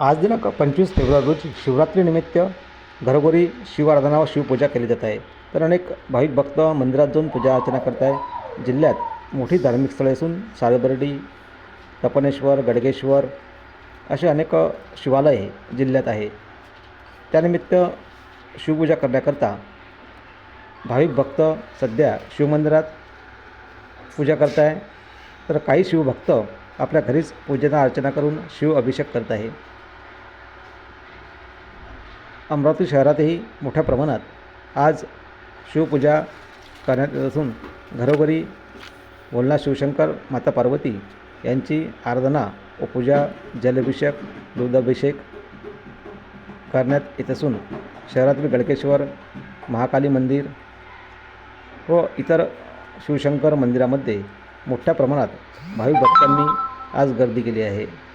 आज दिनांक पंचवीस फेब्रुवारी रोजी शिवरात्रीनिमित्त घरोघरी शिवाराधना व शिवपूजा केली जात आहे. तर अनेक भाविक भक्त मंदिरात जाऊन पूजा अर्चना करत आहे जिल्ह्यात मोठी धार्मिक स्थळे असून सालबर्डी तपनेश्वर गडगेश्वर असे अनेक शिवालय जिल्ह्यात आहे. त्यानिमित्त शिवपूजा करण्याकरता भाविक भक्त सध्या शिवमंदिरात पूजा करत आहे. तर काही शिवभक्त आपल्या घरीच पूजना अर्चना करून शिव अभिषेक करत आहे. अमरावती शहरातही मोठ्या प्रमाणात आज शिवपूजा करण्यात येत असून घरोघरी बोलणा शिवशंकर माता पार्वती यांची आराधना व पूजा जलाभिषेक दुधाभिषेक करण्यात येत असून शहरातील गडकेश्वर महाकाली मंदिर व इतर शिवशंकर मंदिरामध्ये मोठ्या प्रमाणात भाविक भक्तांनी आज गर्दी केली आहे.